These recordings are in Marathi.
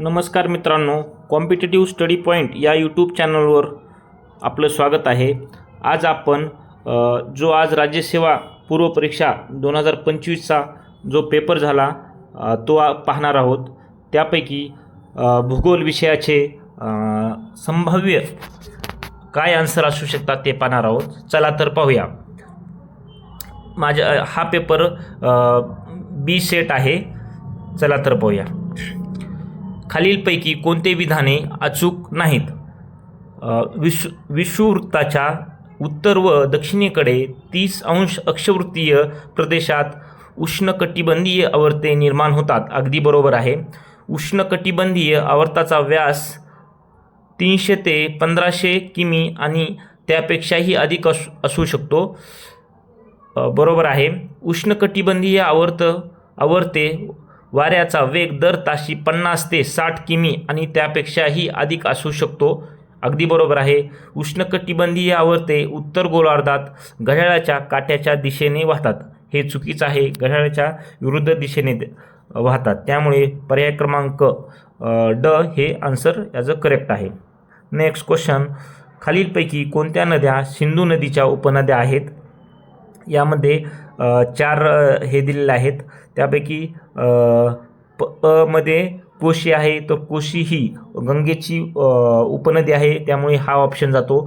नमस्कार मित्रांनो कॉम्पिटेटिव्ह स्टडी पॉईंट या यूट्यूब चॅनलवर आपलं स्वागत आहे. आज आपण जो आज राज्यसेवा पूर्व परीक्षा दोन हजार पंचवीसचा जो पेपर झाला तो पाहणार आहोत. त्यापैकी भूगोल विषयाचे संभाव्य काय आन्सर असू शकतात ते पाहणार आहोत. चला तर पाहूया. माझ्या हा पेपर बी सेट आहे. चला तर पाहूया. खालीलपैकी कोणते विधाने अचूक नाहीत? अ, विश्व उत्तर व दक्षिणेकडे तीस अंश अक्षवृत्तीय प्रदेशात उष्णकटिबंधीय आवर्ते निर्माण होतात. अगदी बरोबर आहे. उष्णकटिबंधीय आवर्ताचा व्यास तीनशे ते पंधराशे किमी आणि त्यापेक्षाही अधिक असू असू शकतो. बरोबर आहे. उष्णकटिबंधीय आवर्त आवर्ते वाऱ्याचा वेग दर ताशी पन्नास ते साठ किमी आणि त्यापेक्षाही अधिक असू शकतो. अगदी बरोबर आहे. उष्णकटिबंधीय आवर्ते उत्तर गोलार्धात घड्याळाच्या काट्याच्या दिशेने वाहतात. हे चुकीचं आहे. घड्याळाच्या विरुद्ध दिशेने वाहतात. त्यामुळे पर्याय क्रमांक ड हे आन्सर याचं करेक्ट आहे. नेक्स्ट क्वेश्चन खालीलपैकी कोणत्या नद्या सिंधू नदीच्या उपनद्या आहेत? यामध्ये चार हे दिलेले आहेत. त्यापैकी प अमध्ये कोशी आहे तर कोशी ही गंगेची उपनदी आहे त्यामुळे हा ऑप्शन जातो.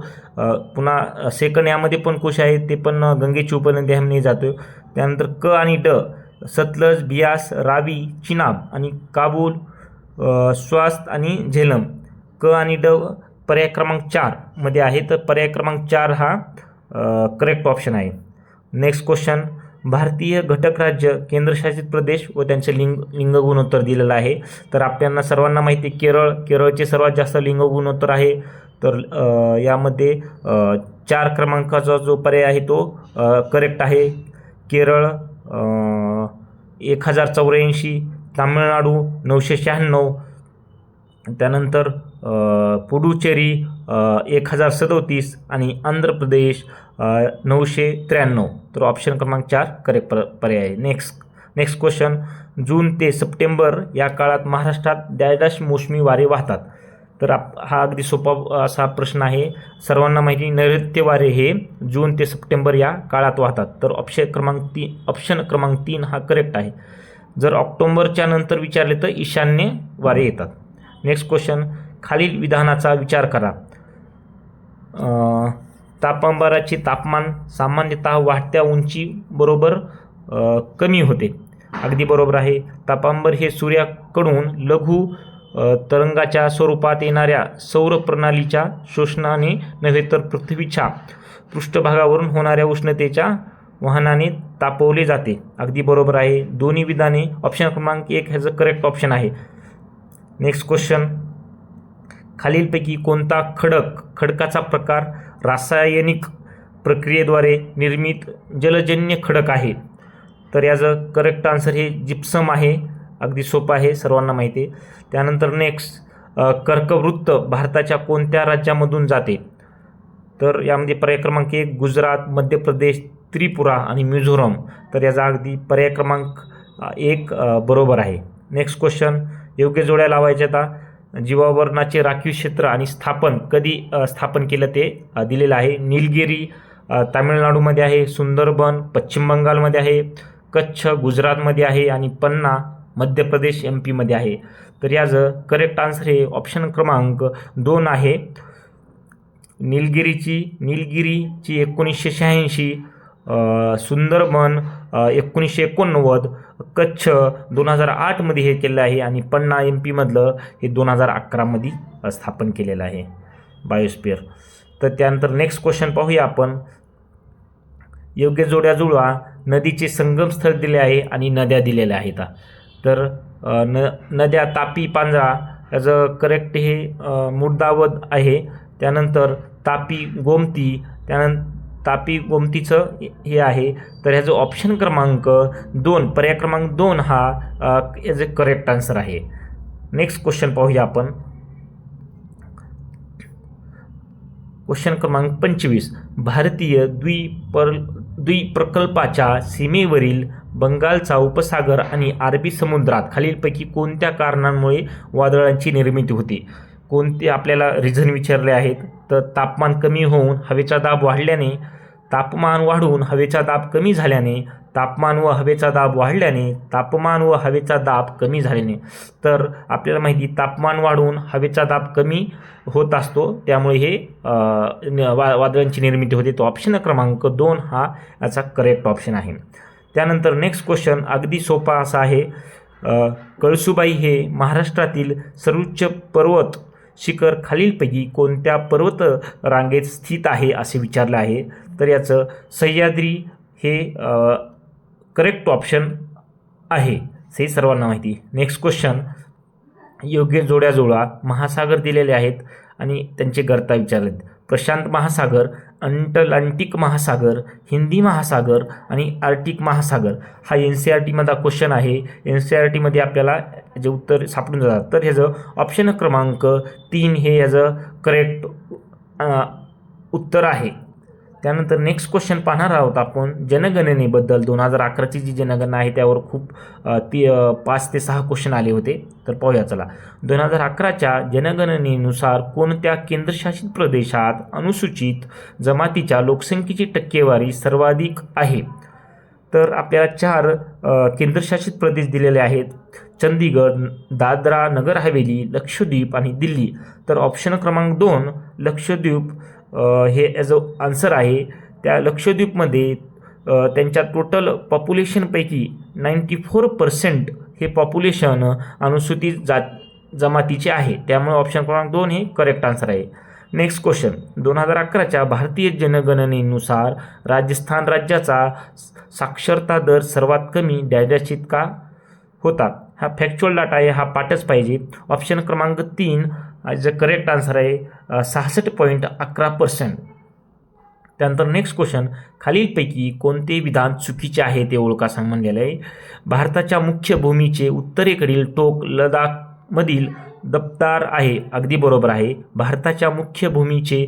पुन्हा सेकंड यामध्ये पण कोशी आहे ते पण गंगेची उपनदी आहे जातो त्यानंतर क आणि ड सतलज बियास रावी चिनाब आणि काबूल स्वास्त आणि झेलम. क आणि ड पर्याय क्रमांक चारमध्ये आहे तर पर्याय क्रमांक चार हा करेक्ट ऑप्शन आहे. नेक्स्ट क्वेश्चन भारतीय घटक राज्य केंद्रशासित प्रदेश व त्यांचे लिंग लिंग गुणोत्तर दिलेलं आहे. तर आपल्याला सर्वांना माहिती आहे केरळ केरळचे सर्वात जास्त लिंग गुणोत्तर आहे. तर यामध्ये चार क्रमांकाचा जो पर्याय आहे तो करेक्ट आहे. केरळ एक हजार चौऱ्याऐंशी तामिळनाडू नऊशे शहाण्णव त्यानंतर पुडुचेरी एक हजार सदोतीस आणि आंध्र प्रदेश नऊशे त्र्याण्णव. तर ऑप्शन क्रमांक चार करेक्ट पर पर्याय आहे. नेक्स्ट नेक्स्ट क्वेश्चन जून ते सप्टेंबर या काळात महाराष्ट्रात डॅश मोसमी वारे वाहतात. तर आप हा अगदी सोपा असा प्रश्न आहे. सर्वांना माहिती नैऋत्य वारे हे जून ते सप्टेंबर या काळात वाहतात. तर ऑप्शन क्रमांक तीन ऑप्शन क्रमांक तीन हा करेक्ट आहे. जर ऑक्टोंबरच्या नंतर विचारले तर ईशान्य वारे येतात. नेक्स्ट क्वेश्चन खालील विधानाचा विचार करा. तापांबराचे तापमान सामान्यतः वाढत्या उंचीबरोबर बरोबर कमी होते. अगदी बरोबर आहे. तापांबर हे सूर्याकडून लघु तरंगाच्या स्वरूपात येणाऱ्या सौर प्रणालीच्या शोषणाने नव्हे तर पृथ्वीच्या पृष्ठभागावरून होणाऱ्या उष्णतेच्या वाहनाने तापवले जाते. अगदी बरोबर आहे. दोन्ही विधाने ऑप्शन क्रमांक एक ह्याचं करेक्ट ऑप्शन आहे. नेक्स्ट क्वेश्चन खालीलपैकी कोणता खडक खडकाचा प्रकार रासायनिक प्रक्रियेद्वारे निर्मित जलजन्य खडक आहे? तर याचं करेक्ट आन्सर हे जिप्सम आहे. अगदी सोपं आहे सर्वांना माहिती आहे. त्यानंतर नेक्स्ट कर्कवृत्त भारताच्या कोणत्या राज्यामधून जाते? तर यामध्ये पर्याय क्रमांक एक गुजरात मध्य प्रदेश त्रिपुरा आणि मिझोरम. तर याचा अगदी पर्याय क्रमांक एक बरोबर आहे. नेक्स्ट क्वेश्चन योग्य जोड्या लावायच्या आता जीवावरणाचे राखीव क्षेत्र आणि स्थापन कधी स्थापन केलं ते दिलेलं आहे. निलगिरी तामिळनाडूमध्ये आहे सुंदरबन पश्चिम बंगालमध्ये आहे कच्छ गुजरातमध्ये आहे आणि पन्ना मध्य प्रदेश एम पीमध्ये आहे. तर याचं करेक्ट आन्सर हे ऑप्शन क्रमांक दोन आहे. निलगिरीची निलगिरीची एकोणीसशे शहाऐंशी सुंदरबन एकोणीसशे एकोणनव्वद कच्छ दोन हजार आठमध्ये हे केलं आहे आणि पन्ना एम पीमधलं हे दोन हजार अकरामध्ये स्थापन केलेलं आहे. बायोस्पियर तर त्यानंतर नेक्स्ट क्वेश्चन पाहूया आपण. योग्य जोड्या जुळवा नदीचे संगमस्थळ दिले आहे आणि नद्या दिलेल्या आहेत. तर न नद्या तापी पांजरा याचं करेक्ट हे मुर्दावद आहे. त्यानंतर तापी गोमती त्यानंतर तापी गोमतीचं हे आहे. तर ह्याचं ऑप्शन क्रमांक दोन पर्याय क्रमांक दोन हा अ, करेक्ट आन्सर आहे. नेक्स्ट क्वेश्चन पाहूया आपण. क्वेश्चन क्रमांक पंचवीस. भारतीय द्विपर द्विप्रकल्पाच्या सीमेवरील बंगालचा उपसागर आणि अरबी समुद्रात खालीलपैकी कोणत्या कारणांमुळे वादळांची निर्मिती होते? कोणते आपल्याला रिझन विचारले आहेत? तर तापमान कमी होऊन हवेचा दाब वाढल्याने तापमान वाढून हवेचा दाब कमी झाल्याने तापमान व हवेचा दाब वाढल्याने तापमान व हवेचा दाब कमी झाल्याने. तर आपल्याला माहिती तापमान वाढून हवेचा दाब कमी होत असतो. त्यामुळे हे न- वा वादळांची निर्मिती होते. तो ऑप्शन क्रमांक दोन हा याचा करेक्ट ऑप्शन आहे. त्यानंतर नेक्स्ट क्वेश्चन अगदी सोपा असा आहे. कळसुबाई हे महाराष्ट्रातील सर्वोच्च पर्वत शिखर खालीलपैकी कोणत्या पर्वत रांगेत स्थित आहे असे विचारलं आहे. तर याचं सह्याद्री हे करेक्ट ऑप्शन आहे. हे सर्वांना माहिती. नेक्स्ट क्वेश्चन योग्य जोड्या जोडा महासागर दिलेले आहेत आणि त्यांचे गर्ता विचारलेत. प्रशांत महासागर अंटलांटिक महासागर हिंदी महासागर आणि आर्टिक महासागर हा एन सी आर टीमधला क्वेश्चन आहे. एन सी आर टीमध्ये आपल्याला जे उत्तर सापडून जातात. तर ह्याचं ऑप्शन क्रमांक तीन हे याचं करेक्ट उत्तर आहे. त्यानंतर नेक्स्ट क्वेश्चन पाहणार आहोत आपण. जनगणनेबद्दल दोन हजार अकराची जी जनगणना आहे त्यावर खूप ती पाच ते सहा क्वेश्चन आले होते. तर पाहूया चला. दोन हजार अकराच्या जनगणनेनुसार कोणत्या केंद्रशासित प्रदेशात अनुसूचित जमातीच्या लोकसंख्येची टक्केवारी सर्वाधिक आहे? तर आपल्याला चार केंद्रशासित प्रदेश दिलेले आहेत. चंदीगड दादरा नगर हवेली लक्षद्वीप आणि दिल्ली. तर ऑप्शन क्रमांक दोन लक्षद्वीप हे ॲज अ आन्सर आहे. त्या लक्षद्वीपमध्ये त्यांच्या टोटल पॉप्युलेशनपैकी नाईंटी फोर पर्सेंट हे पॉप्युलेशन अनुसूचित जात जमातीचे आहे. त्यामुळे ऑप्शन क्रमांक दोन हे करेक्ट आन्सर आहे. नेक्स्ट क्वेश्चन दोन हजार अकराच्या भारतीय जनगणनेनुसार राजस्थान राज्याचा साक्षरता दर सर्वात कमी डॅजाचित का होता? हा फॅक्च्युअल डाटा आहे हा पाठच पाहिजे. ऑप्शन क्रमांक तीन जे करेक्ट आन्सर आहे सहासष्ट पॉईंट अकरा पर्सेंट त्यानंतर नेक्स्ट क्वेश्चन खालीलपैकी कोणते विधान चुकीचे आहे ते ओळखा सांग म्हणलेलं आहे भारताच्या मुख्य भूमीचे उत्तरेकडील टोक लडाखमधील दप्तार आहे अगदी बरोबर आहे. भारताच्या मुख्य भूमीचे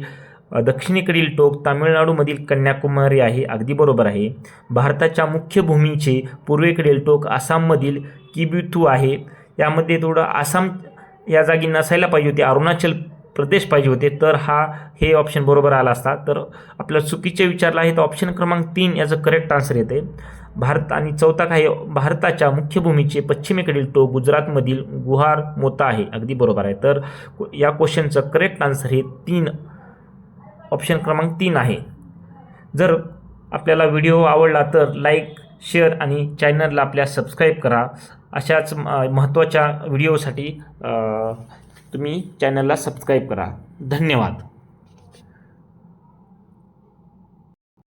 दक्षिणेकडील टोक तामिळनाडूमधील कन्याकुमारी आहे अगदी बरोबर आहे. भारताच्या मुख्य भूमीचे पूर्वेकडील टोक आसाममधील किबिथू आहे. यामध्ये थोडं आसाम या जागी नसायला पाहिजे होते अरुणाचल प्रदेश पाहिजे होते तर हा हे ऑप्शन बरोबर आला असता. तर आपल्याला चुकीचे विचारलं आहे तर ऑप्शन क्रमांक तीन याचं करेक्ट आन्सर येते. भारत आणि चौथा काय भारताच्या मुख्य भूमीचे पश्चिमेकडील टोक गुजरातमधील गुहार मोता आहे अगदी बरोबर आहे. तर या क्वेश्चनचं करेक्ट आन्सर हे तीन ऑप्शन क्रमांक तीन आहे. जर आपल्याला व्हिडिओ आवडला तर लाईक शेअर आणि चॅनलला आपल्या सबस्क्राईब करा. अशाच म- महत्त्वाच्या व्हिडिओसाठी तुम्ही चॅनलला सबस्क्राईब करा. धन्यवाद.